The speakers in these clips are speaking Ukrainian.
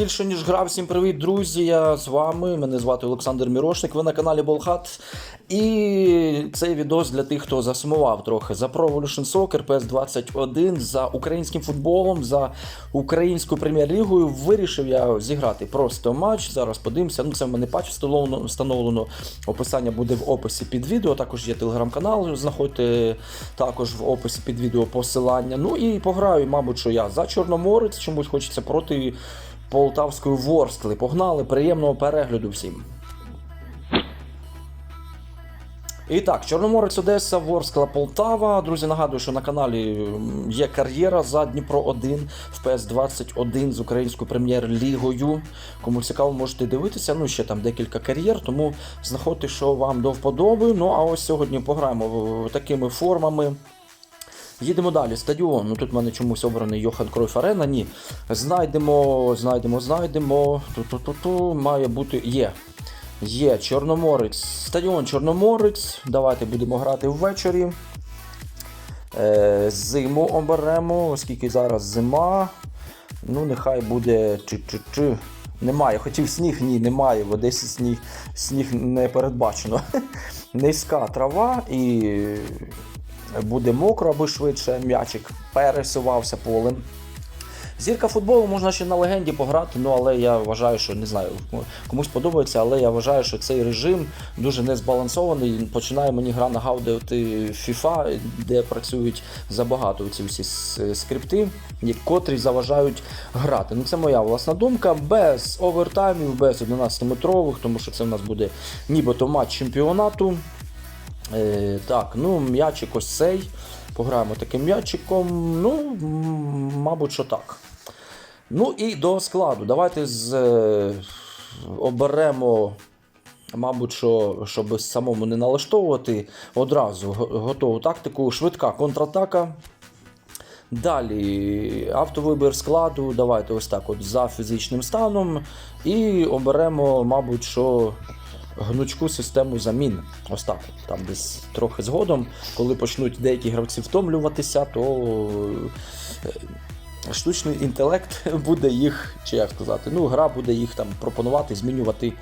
більше ніж грав. Всім привіт, друзі. Я з вами. Мене звати Олександр Мірошник. Ви на каналі Болхат. І цей відос для тих, хто засумував трохи за Pro Evolution Soccer PS 21 за українським футболом, за українською прем'єр-лігою. Вирішив я зіграти просто матч. Зараз подивимося. Ну, це в мене патч встановлено. Описання буде в описі під відео. Також є телеграм-канал. Знаходьте також в описі під відео посилання. Ну і пограю, мабуть, що я за Чорноморець. Чомусь хочеться проти Полтавської Ворскли. Погнали, приємного перегляду всім. І так, Чорноморець Одеса, Ворскла, Полтава. Друзі, нагадую, що на каналі є кар'єра за Дніпро 1 в PS 21 з українською прем'єр-лігою. Кому цікаво, можете дивитися. Ну, ще там декілька кар'єр, тому знаходьте, що вам до вподоби. Ну а ось сьогодні пограємо такими формами. Їдемо далі. Стадіон. Ну тут в мене чомусь обраний Йохан Кройф Арена. Ні. Знайдемо, знайдемо, знайдемо. Ту-ту-ту-ту. Має бути. Є. Є Чорноморець. Стадіон Чорноморець. Давайте будемо грати ввечері. Е, зиму оберемо, оскільки зараз зима. Ну, нехай буде чи-чи-чи. Немає. Хотів сніг, ні, немає. В Одесі сніг, сніг не передбачено. Низька трава і буде мокро, аби швидше м'ячик пересувався полем. Зірка футболу можна ще на легенді пограти, ну але я вважаю, що не знаю, комусь подобається, але я вважаю, що цей режим дуже незбалансований. Починає мені гра нагадувати FIFA, де працюють забагато ці всі скрипти, котрі заважають грати. Ну це моя власна думка. Без овертаймів, без 11-метрових, тому що це в нас буде нібито матч чемпіонату. Е, так, ну м'ячик ось цей. Пограємо таким м'ячиком. Ну, мабуть, що так. Ну і до складу. Давайте з, е, оберемо, мабуть, що, щоб самому не налаштовувати одразу готову тактику. Швидка контратака. Далі автовибір складу. Давайте ось так от за фізичним станом. І оберемо, мабуть, що гнучку систему замін. Ось так. Там десь трохи згодом, коли почнуть деякі гравці втомлюватися, то е, штучний інтелект буде їх, чи як сказати, ну, гра буде їх там пропонувати, змінювати.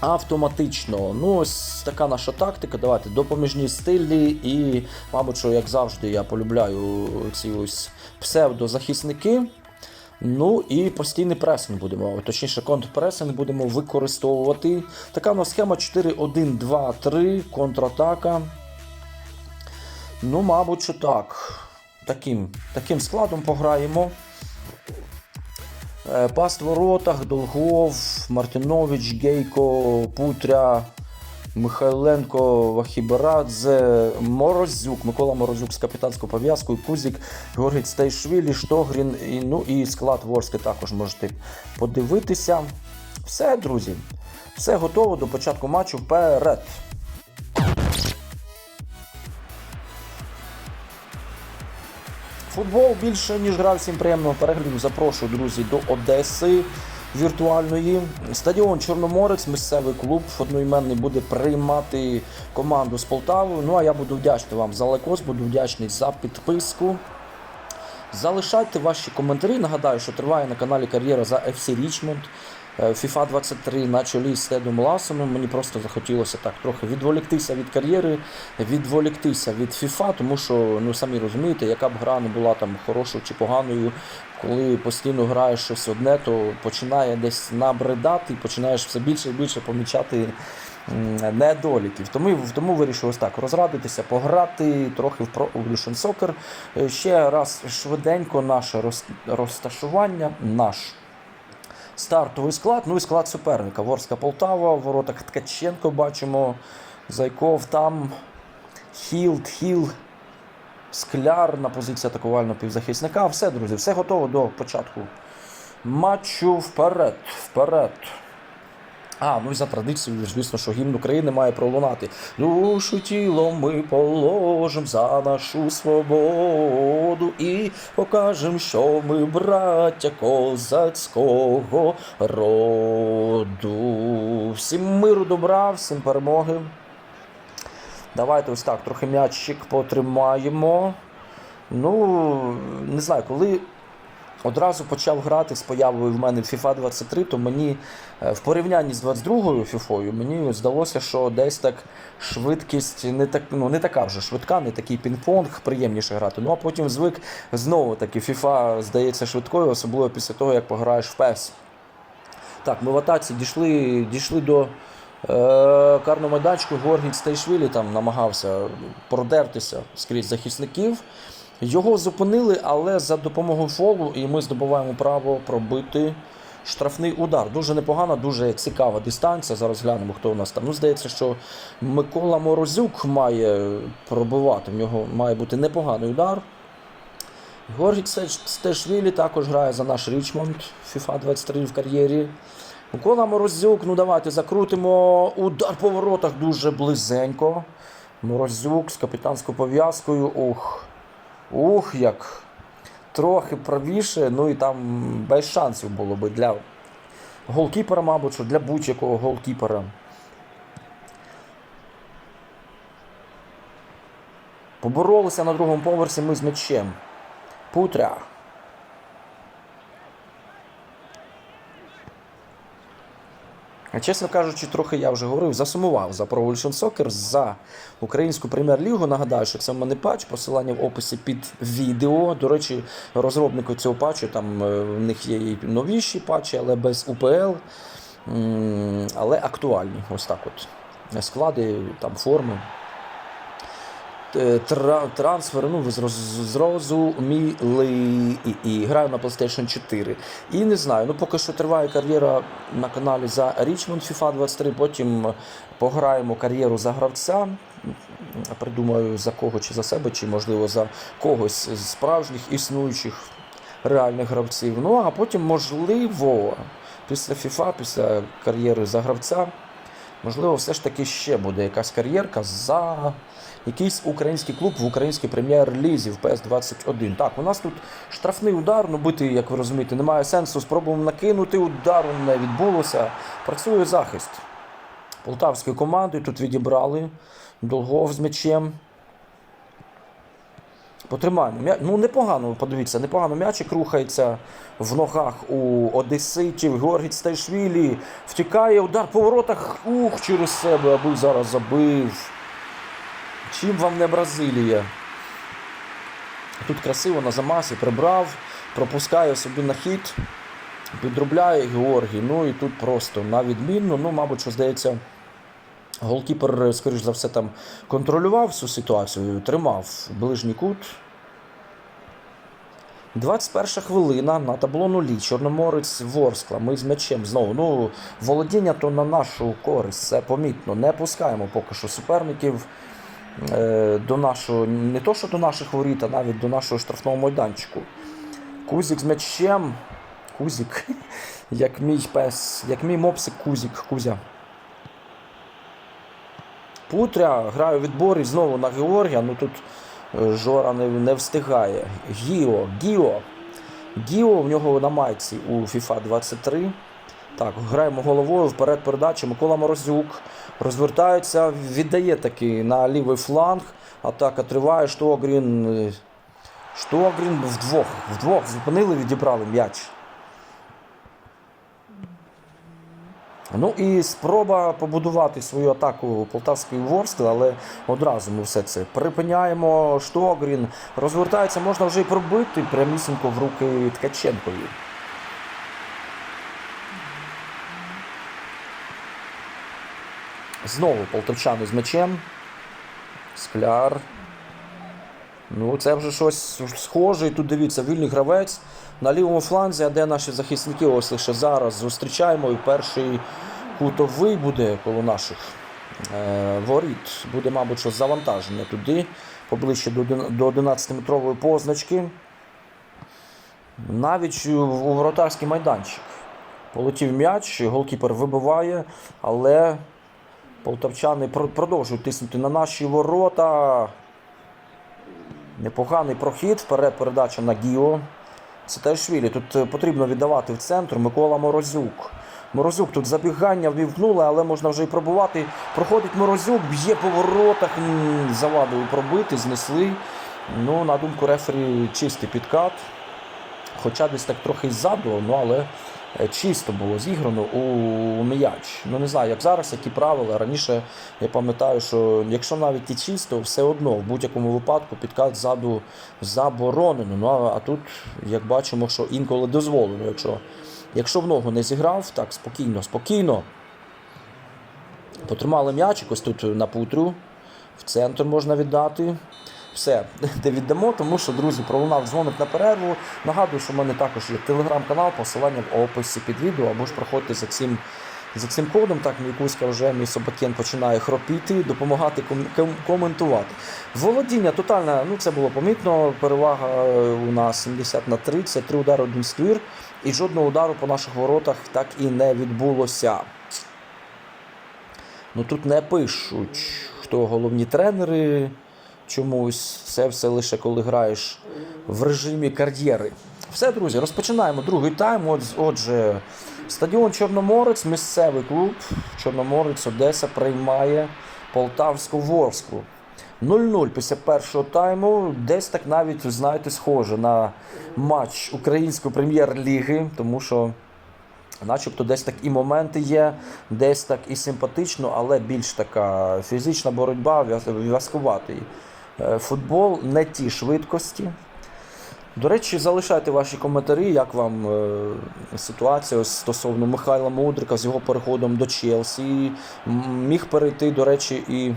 Автоматично. Ну, ось така наша тактика. Давайте допоміжні стилі. І, мабуть, що як завжди, я полюбляю ці ось псевдозахисники. Ну і постійний пресинг будемо, точніше, контрпресинг будемо використовувати. Така у нас схема 4-1-2-3, контратака. Ну, мабуть, що так. Таким, таким складом пограємо. Е, Пас в воротах, Долгов, Мартинович, Гейко, Путря, Михайленко, Вахіберадзе, Морозюк, Микола Морозюк з капітанською пов'язкою, Кузік, Георгій Стейшвілі, Штогрін, і, ну і склад Ворськи також можете подивитися. Все, друзі, все готово до початку матчу вперед. Футбол більше, ніж грав, всім приємного перегляду. Запрошую, друзі, до Одеси віртуальної. Стадіон Чорноморець, місцевий клуб одноіменний буде приймати команду з Полтавою. Ну а я буду вдячний вам за лайкос, буду вдячний за підписку. Залишайте ваші коментарі. Нагадаю, що триває на каналі кар'єра за FC Річмонд. Е, FIFA 23 на чолі з Тедом Ласоном. Мені просто захотілося так трохи відволіктися від кар'єри, відволіктися від FIFA, тому що ну самі розумієте, яка б гра не була там хорошою чи поганою, коли постійно граєш щось одне, то починає десь набридати, починаєш все більше і більше помічати недоліків. Тому, тому вирішив ось так розрадитися, пограти трохи в Pro Evolution Soccer. Е, Ще раз швиденько наше розташування, наш стартовий склад, ну і склад суперника. Ворська Полтава, в воротах Ткаченко бачимо, Зайков там, Хілд, Хіл, Скляр на позиції атакувального півзахисника. Все, друзі, все готово до початку матчу. Вперед, вперед. А, ну і за традицією, звісно, що гімн України має пролунати. Душу тіло ми положим за нашу свободу і покажем, що ми браття козацького роду. Всім миру добра, всім перемоги. Давайте ось так, трохи м'ячик потримаємо. Ну, не знаю, коли одразу почав грати з появою в мене FIFA 23, то мені е, в порівнянні з 22-ю FIFA мені здалося, що десь так швидкість не так, ну, не така вже швидка, не такий пінг-понг, приємніше грати. Ну а потім звик знову таки FIFA здається швидкою, особливо після того, як пограєш в PES. Так, ми в атаці дійшли, дійшли до е, карного майданчику. Горгін Стейшвілі там намагався продертися скрізь захисників. Його зупинили, але за допомогою фолу, і ми здобуваємо право пробити штрафний удар. Дуже непогана, дуже цікава дистанція. Зараз глянемо, хто у нас там. Ну, здається, що Микола Морозюк має пробивати. В нього має бути непоганий удар. Георгій Стешвілі також грає за наш Річмонд FIFA 23 в кар'єрі. Микола Морозюк, ну давайте закрутимо. Удар по воротах дуже близенько. Морозюк з капітанською пов'язкою. Ух. Ух, як. Трохи правіше, ну і там без шансів було би для голкіпера, мабуть, що для будь-якого голкіпера. Поборолися на другому поверсі ми з м'ячем. Путря. Чесно кажучи, трохи я вже говорив, засумував за Pro Evolution Soccer, за українську прем'єр-лігу. Нагадаю, що це в мене патч, посилання в описі під відео. До речі, розробнику цього патчу, там е, в них є і новіші патчі, але без УПЛ, але актуальні. Ось так от. Склади, там форми. Е, трансфер, ну ви зрозуміли і, і граю на PlayStation 4. І не знаю, ну поки що триває кар'єра на каналі за Richmond FIFA 23, потім пограємо кар'єру за гравця. Придумаю за кого, чи за себе, чи можливо за когось з справжніх існуючих реальних гравців. Ну а потім, можливо, після FIFA, після кар'єри за гравця. Можливо, все ж таки ще буде якась кар'єрка за якийсь український клуб в українській прем'єр-лізі в ПС-21. Так, у нас тут штрафний удар, ну бити, як ви розумієте, немає сенсу. Спробуємо накинути удару, не відбулося. Працює захист. Полтавської команди тут відібрали. Долгов з м'ячем. Потримаємо. Ну, непогано, подивіться, непогано м'ячик рухається в ногах у Одеситів. Георгій Стайшвілі втікає, удар по воротах. Ух, через себе, аби зараз забив. Чим вам не Бразилія? Тут красиво на замасі прибрав, пропускає собі на хід, підробляє Георгій. Ну і тут просто на відмінно. Ну, мабуть, що здається. Голкіпер, скоріш за все, там контролював цю ситуацію, тримав ближній кут. 21 хвилина на табло нулі. Чорноморець Ворскла. Ми з м'ячем знову. Ну, володіння то на нашу користь, це помітно. Не пускаємо поки що суперників е, до нашого, не то, що до наших воріт, а навіть до нашого штрафного майданчику. Кузік з м'ячем. Кузік, як мій пес, як мій мопсик Кузік, Кузя. Путря грає у відборі знову на Георгія. Ну тут е, Жора не, не встигає. Гіо, Гіо. Гіо в нього на майці у FIFA 23. Так, граємо головою вперед передачі. Микола Морозюк розвертається, віддає таки на лівий фланг. Атака триває. Штогрін. е, Штогрін вдвох. Вдвох зупинили, відібрали м'яч. Ну і спроба побудувати свою атаку полтавської Ворскли, але одразу ми все це припиняємо. Штогрін розвертається, можна вже й пробити прямісінько в руки Ткаченкові. Знову полтавчани з м'ячем. Скляр. Ну, це вже щось схоже. І тут дивіться, вільний гравець на лівому фланзі, а де наші захисники ось лише зараз зустрічаємо. І перший кутовий буде коло наших е, воріт. Буде, мабуть, що завантаження туди, поближче до, 11-метрової позначки. Навіть у, воротарський майданчик. Полетів м'яч, голкіпер вибиває, але полтавчани про- продовжують тиснути на наші ворота. Непоганий прохід, вперед передача на Гіо. Це Тайшвілі. Тут е, потрібно віддавати в центр Микола Морозюк. Морозюк тут забігання вмівнули, але можна вже і пробувати. Проходить Морозюк, б'є по воротах, завадили пробити, знесли. Ну, на думку рефері, чистий підкат. Хоча десь так трохи ззаду, ну але чисто було зіграно у м'яч. Ну не знаю, як зараз, які правила. Раніше я пам'ятаю, що якщо навіть і чисто, все одно в будь-якому випадку підкат ззаду заборонено. Ну а, а тут, як бачимо, що інколи дозволено. Якщо, якщо в ногу не зіграв, так спокійно, спокійно. Потримали м'ячик, ось тут на путрю. В центр можна віддати. Все, де віддамо, тому що, друзі, пролунав дзвоник на перерву. Нагадую, що в мене також є телеграм-канал, посилання в описі під відео, або ж проходьте за цим, за цим кодом. Так, мій Кузька вже мій собакен починає хропіти, допомагати ком- ком- коментувати. Володіння тотальне, ну це було помітно. Перевага у нас 70 на 30, три удари, один ствір. І жодного удару по наших воротах так і не відбулося. Ну тут не пишуть, хто головні тренери чомусь. Це все лише коли граєш в режимі кар'єри. Все, друзі, розпочинаємо другий тайм. От- Отже, стадіон Чорноморець, місцевий клуб Чорноморець Одеса приймає Полтавську Ворску. 0-0 після першого тайму. Десь так навіть, знаєте, схоже на матч Української прем'єр-ліги, тому що. Начебто десь так і моменти є, десь так і симпатично, але більш така фізична боротьба, в'язкуватий футбол, не ті швидкості. До речі, залишайте ваші коментарі, як вам е, ситуація стосовно Михайла Мудрика з його переходом до Челсі. Міг перейти, до речі, і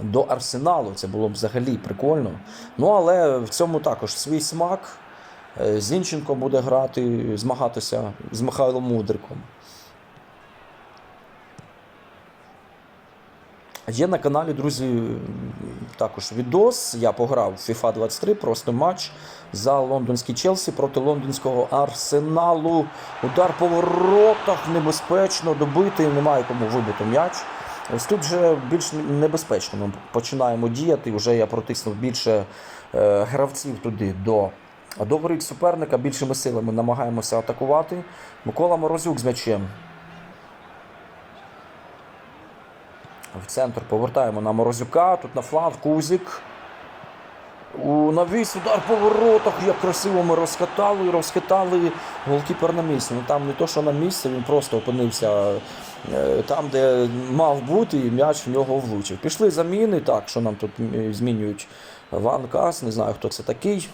до Арсеналу. Це було б взагалі прикольно. Ну, але в цьому також свій смак. Е, Зінченко буде грати, змагатися з Михайлом Мудриком. Є на каналі, друзі, також відос. Я пограв в FIFA 23, просто матч за лондонський Челсі проти лондонського Арсеналу. Удар по воротах небезпечно добити, немає кому вибити м'яч. Ось тут вже більш небезпечно ми починаємо діяти. Вже я протиснув більше е, гравців туди до, до воріт суперника. Більшими силами намагаємося атакувати. Микола Морозюк з м'ячем. В центр повертаємо на Морозюка. Тут на фланг Кузик. У навіс удар по воротах. Як красиво ми розхитали, розхитали голкіпер на місці. Ну там не то, що на місці, він просто опинився е, там, де мав бути, і м'яч в нього влучив. Пішли заміни, так, що нам тут змінюють Ван Кас, не знаю, хто це такий.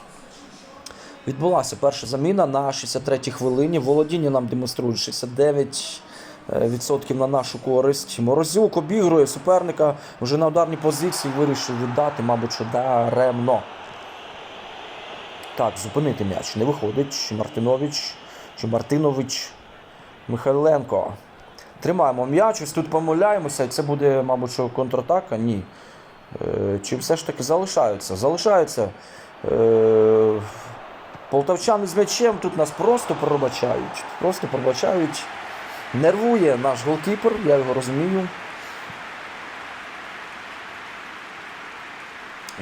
Відбулася перша заміна на 63-й хвилині. Володіння нам демонструють 69 е, відсотків на нашу користь. Морозюк обігрує суперника вже на ударній позиції. Вирішив віддати, мабуть, що даремно. Так, зупинити м'яч. Не виходить. Мартинович чи Мартинович Михайленко. Тримаємо м'яч, ось тут помиляємося. Це буде, мабуть, що контратака? Ні. Е, Чи все ж таки залишаються? Залишаються. Е, Полтавчани з м'ячем тут нас просто пробачають. Просто пробачають. Нервує наш голкіпер, я його розумію.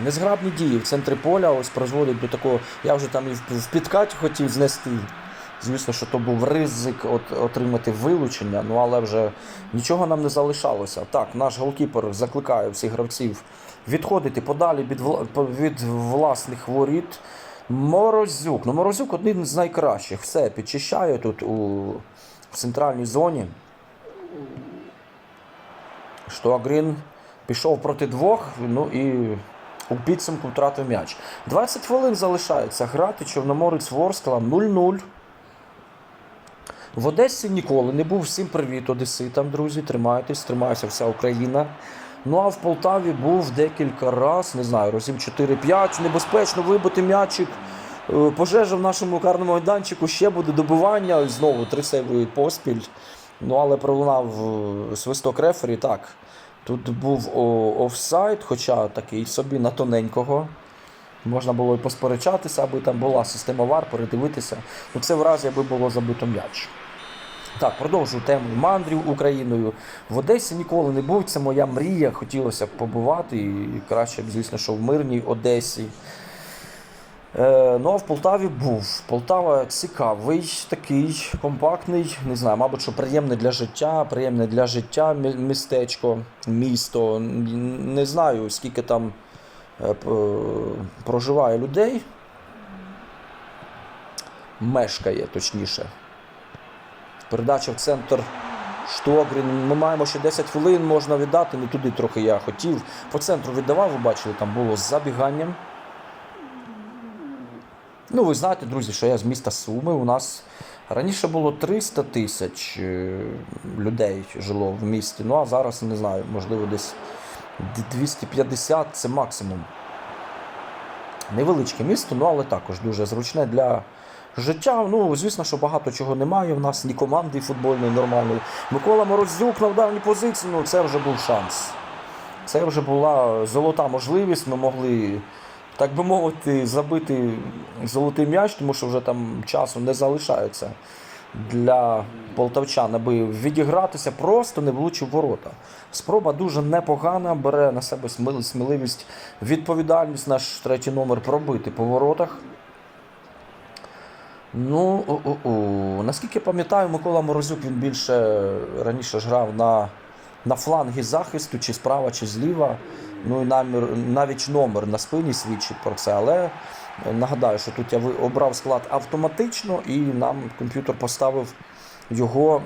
Незграбні дії в центрі поля ось призводять до такого. Я вже там і в підкаті хотів знести. Звісно, що то був ризик от, отримати вилучення, ну але вже нічого нам не залишалося. Так, наш голкіпер закликає всіх гравців відходити подалі від, від власних воріт. Морозюк. Ну, Морозюк один з найкращих. Все підчищає тут у в центральній зоні. Штогрін пішов проти двох, ну і у підсумку втратив м'яч. 20 хвилин залишається грати Чорноморець Ворскла 0-0. В Одесі ніколи не був. Всім привіт, Одеситам, друзі. Тримайтесь, тримається вся Україна. Ну а в Полтаві був декілька разів, не знаю, разів 4-5. Небезпечно вибити м'ячик. Е, Пожежа в нашому карному майданчику ще буде добивання. Знову три сейви поспіль. Ну, але пролунав е, свисток рефері. Так. Тут був офсайд, хоча такий собі на тоненького. Можна було і посперечатися, аби там була система вар, передивитися. Ну це в разі, аби було забито м'яч. Так, продовжую тему мандрів Україною. В Одесі ніколи не був. Це моя мрія. Хотілося б побувати. І краще б, звісно, що в мирній Одесі. Е, ну а в Полтаві був. Полтава цікавий, такий компактний, не знаю, мабуть, що приємне для життя, приємне для життя містечко, місто. Не знаю, скільки там е, проживає людей. мешкає, точніше. Передача в центр Штогрін. Ми маємо ще 10 хвилин, можна віддати. Не туди трохи я хотів. По центру віддавав, ви бачили, там було з забіганням. Ну, ви знаєте, друзі, що я з міста Суми. У нас раніше було 300 тисяч е, людей жило в місті. Ну а зараз не знаю, можливо, десь 250 це максимум. Невеличке місто, ну але також дуже зручне для життя. Ну, звісно, що багато чого немає. У нас ні команди футбольної нормальної. Микола Морозюк на вдавній позиції, ну це вже був шанс. Це вже була золота можливість. Ми могли, так би мовити, забити золотий м'яч, тому що вже там часу не залишається для полтавчан, аби відігратися, просто не влучив ворота. Спроба дуже непогана, бере на себе сміливість, відповідальність наш третій номер пробити по воротах. Ну, о-о-о. наскільки пам'ятаю, Микола Морозюк він більше раніше ж грав на, на флангі захисту, чи справа, чи зліва. Ну і намір, навіть номер на спині свідчить про це. Але е, нагадаю, що тут я обрав склад автоматично, і нам комп'ютер поставив його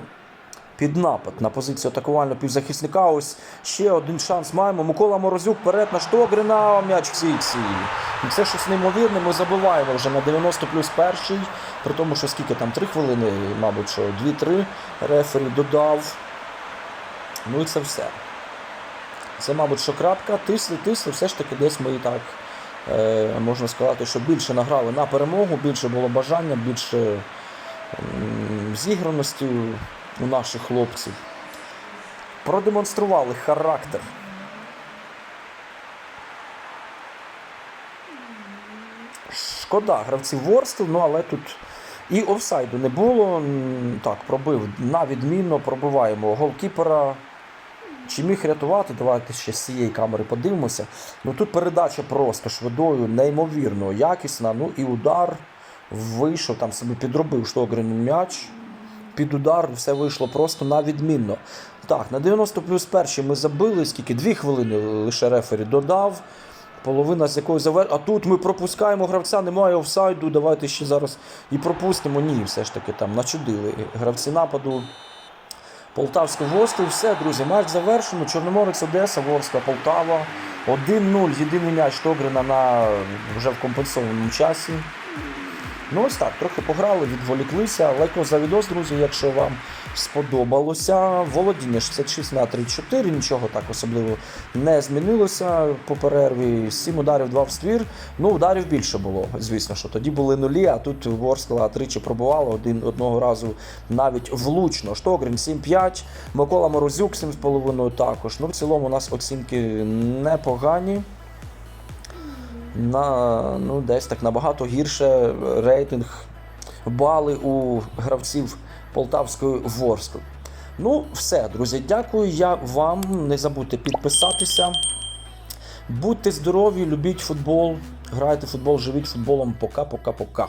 під напад на позицію атакувального півзахисника. Ось ще один шанс маємо. Микола Морозюк вперед на Штогрина, м'яч в сітці. Це щось неймовірне. Ми забиваємо вже на 90 плюс перший. При тому, що скільки там 3 хвилини, мабуть, що 2-3 рефері додав. Ну і це все. Це, мабуть, що крапка. Тисли, тисли, все ж таки десь ми і так. Е, можна сказати, що більше награли на перемогу, більше було бажання, більше зіграності у наших хлопців. Продемонстрували характер. Шкода, гравців Ворскл, ну але тут і офсайду не було. Так, пробив на відмінно, пробиваємо голкіпера. Чи міг рятувати? Давайте ще з цієї камери подивимося. Ну тут передача просто швидою, неймовірно якісна. Ну і удар вийшов, там собі підробив Штогрин м'яч. Під удар все вийшло просто на відмінно. Так, на 90 плюс перші ми забили, скільки дві хвилини лише рефері додав. Половина з якої завер... А тут ми пропускаємо гравця, немає офсайду. Давайте ще зараз і пропустимо. Ні, все ж таки там начудили гравці нападу. Полтавську Ворсклу. Все, друзі, матч завершено. Чорноморець Одеса, Ворська, Полтава. 1-0. Єдиний м'яч Тогрина на вже в компенсованому часі. Ну ось так, трохи пограли, відволіклися. Лайко за відос, друзі, якщо вам сподобалося. Володіння 66 на 34, нічого так особливо не змінилося по перерві. 7 ударів, 2 в ствір. Ну, ударів більше було, звісно, що тоді були нулі, а тут Ворскла тричі пробувала один одного разу навіть влучно. Штогрін 7-5, Микола Морозюк 7,5 також. Ну, в цілому у нас оцінки непогані на ну, десь так набагато гірше рейтинг бали у гравців Полтавської Ворскли. Ну, все, друзі, дякую я вам. Не забудьте підписатися. Будьте здорові, любіть футбол, грайте футбол, живіть футболом. Пока-пока-пока.